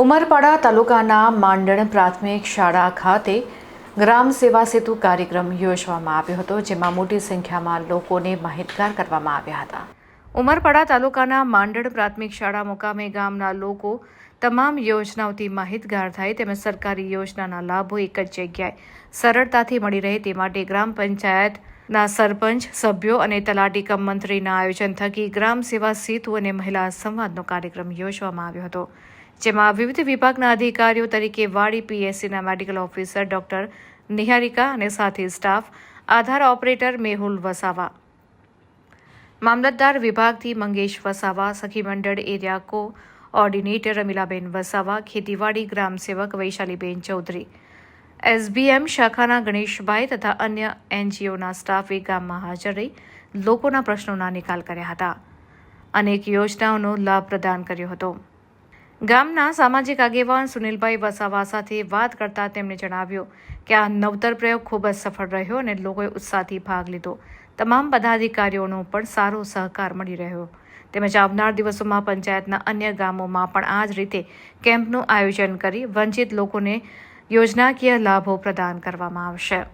ઉમરપાડા તાલુકાના માંડણ પ્રાથમિક શાળા ખાતે ગ્રામ સેવા સેતુ કાર્યક્રમ યોજવામાં આવ્યો હતો, જેમાં મોટી સંખ્યામાં લોકોને માહિતગાર કરવામાં આવ્યા હતા. ઉમરપાડા તાલુકાના માંડણ પ્રાથમિક શાળા મુકામે ગામના લોકો તમામ યોજનાઓથી માહિતગાર થાય તેમજ સરકારી યોજનાના લાભો એક જ જગ્યાએ સરળતાથી મળી રહે તે માટે ગ્રામ પંચાયતના સરપંચ, સભ્યો અને તલાટી કમ મંત્રીના આયોજન થકી ગ્રામ સેવા સેતુ અને મહિલા સંવાદનો કાર્યક્રમ યોજવામાં આવ્યો હતો. જેમાં વિવિધ વિભાગના અધિકારીઓ તરીકે વાડી પીએસસીના મેડિકલ ઓફિસર ડોક્ટર નિહારિકા અને સાથી સ્ટાફ, આધાર ઓપરેટર મેહુલ વસાવા. મામલતદાર વિભાગથી મંગેશ વસાવા, સખી મંડળ એરિયા કો ઓર્ડિનેટર રમીલાબેન વસાવા, ખેતીવાડી ગ્રામ સેવક વૈશાલીબેન ચૌધરી. એસબીએમ શાખાના ગણેશભાઈ તથા અન્ય એનજીઓના સ્ટાફે ગામમાં હાજર રહી લોકોના પ્રશ્નોના નિકાલ કર્યા હતા. અનેક યોજનાઓનો લાભ પ્રદાન કર્યો હતો. ગામના સામાજિક આગેવાન સુનિલભાઈ વસાવા સાથે વાત કરતા તેમણે જણાવ્યું કે આ નવતર પ્રયોગ ખૂબ જ સફળ રહ્યો અને લોકોએ ઉત્સાહથી ભાગ લીધો. તમામ પદાધિકારીઓનો પણ સારો સહકાર મળી રહ્યો. તેમજ આવનાર દિવસોમાં પંચાયતના અન્ય ગામોમાં પણ આ જ રીતે કેમ્પનું આયોજન કરી વંચિત લોકોને યોજનાકીય લાભો પ્રદાન કરવામાં આવશે.